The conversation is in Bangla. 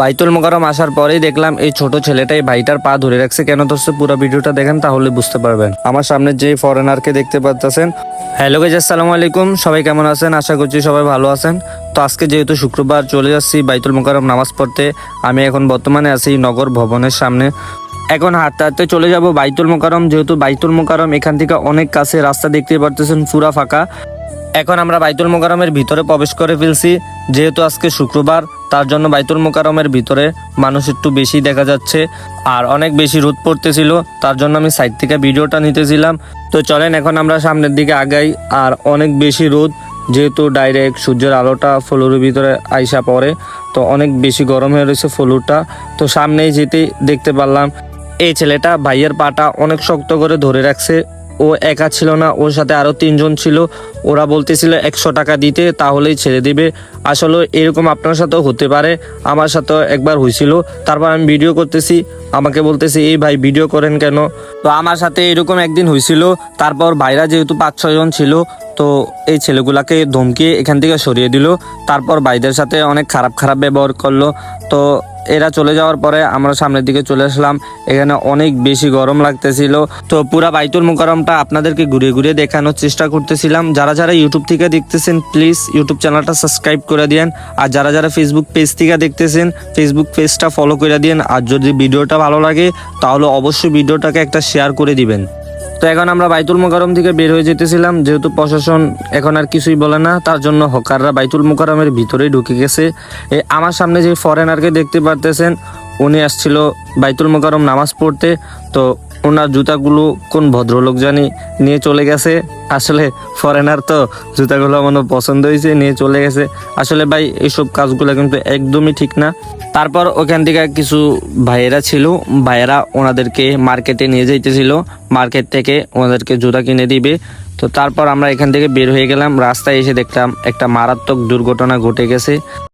বাইতুল মোকারম আসার পরেই দেখলাম এই ছোট ছেলেটাই ভাইটার পা ধরে রাখছে। কেন ধরছে পুরো ভিডিওটা দেখেন তাহলে বুঝতে পারবেন। আমার সামনে যে ফরেনারকে দেখতে পাচ্ছেন হ্যালো গাইজ আসসালামু আলাইকুম। সবাই কেমন আছেন? আশা করছি সবাই ভালো আছেন। তো আজকে যেহেতু শুক্রবার চলে যাচ্ছি বাইতুল মোকারম নামাজ পড়তে, আমি এখন বর্তমানে আছি নগর ভবনের সামনে। এখন হাঁটতে হাঁটতে চলে যাব বাইতুল মোকারম যেহেতু বাইতুল মোকারম এখান থেকে অনেক কাছে রাস্তা দেখতে পারতেছেন, পুরা ফাঁকা। এখন আমরা বাইতুল মোকারমের ভিতরে প্রবেশ করে ফেলছি। যেহেতু আজকে শুক্রবার, তার জন্য বাইতুল মোকারমের ভিতরে মানুষ একটু বেশি দেখা যাচ্ছে। আর অনেক বেশি রোদ পড়তেছিল, তার জন্য আমি সাইড থেকে ভিডিওটা নিতেছিলাম। তো চলেন এখন আমরা সামনের দিকে আগাই, আর অনেক বেশি রোদ, যেহেতু ডাইরেক্ট সূর্যের আলোটা ফলুরের ভিতরে আইসা পড়ে, তো অনেক বেশি গরম হয়ে রয়েছে ফলুরটা। তো সামনেই যেতেই দেখতে পারলাম, এই ছেলেটা ভাইয়ের পাটা অনেক শক্ত করে ধরে রাখছে। ও একা ছিল না, ওর সাথে আরও তিনজন ছিল। ওরা বলতেছিল একশো টাকা দিতে, তাহলেই ছেড়ে দিবে। আসলে এরকম আপনার সাথেও হতে পারে, আমার সাথেও একবার হয়েছিল। তারপর আমি ভিডিও করতেছি, আমাকে বলতেছি, এই ভাই ভিডিও করেন কেন? তো আমার সাথে এরকম একদিন হয়েছিল, তারপর ভাইরা যেহেতু পাঁচ ছজন ছিল, তো এই ছেলেগুলাকে ধমকিয়ে এখান থেকে সরিয়ে দিল। তারপর ভাইদের সাথে অনেক খারাপ খারাপ ব্যবহার করল। তো এরা চলে যাওয়ার পরে আমরা সামনের দিকে চলে আসলাম। এখানে অনেক বেশি গরম লাগতেছিল। তো পুরা বাইতুল মুকারমটা আপনাদেরকে ঘুরে ঘুরে দেখানোর চেষ্টা করতেছিলাম। যারা যারা ইউটিউব থেকে দেখতেছেন প্লিজ ইউটিউব চ্যানেলটা সাবস্ক্রাইব করে দিয়েন। আর যারা যারা ফেসবুক পেজ থেকে দেখতেছেন ফেসবুক পেজটা ফলো করে দিন আর যদি ভিডিওটা ভালো লাগে, তাহলে অবশ্যই ভিডিওটাকে একটা শেয়ার করে দিবেন। তো এখন আমরা বাইতুল মোকারম থেকে বের হয়ে যেতেছিলাম, যেহেতু প্রশাসন এখন আর কিছুই বলে না, তার জন্য হকাররা বাইতুল মোকারমের ভিতরেই ঢুকে গেছে। আমার সামনে যে ফরেনারকে দেখতে পারতেছেন, উনি আসছিল বাইতুল মোকারম নামাজ পড়তে। তো ওনার জুতাগুলো কোন ভদ্রলোক জানি নিয়ে চলে গেছে। আসলে ফরেনার তো, জুতাগুলো আমার পছন্দ হয়েছে, নিয়ে চলে গেছে। আসলে ভাই, এইসব কাজগুলো কিন্তু একদমই ঠিক না। তারপর ওখান থেকে কিছু ভাইয়েরা ছিল, ভাইয়েরা ওনাদেরকে মার্কেটে নিয়ে যাইতেছিল। মার্কেট থেকে ওনাদেরকে জুতা কিনে দিবে। তো তারপর আমরা এখান থেকে বের হয়ে গেলাম, রাস্তায় এসে দেখলাম একটা মারাত্মক দুর্ঘটনা ঘটে গেছে।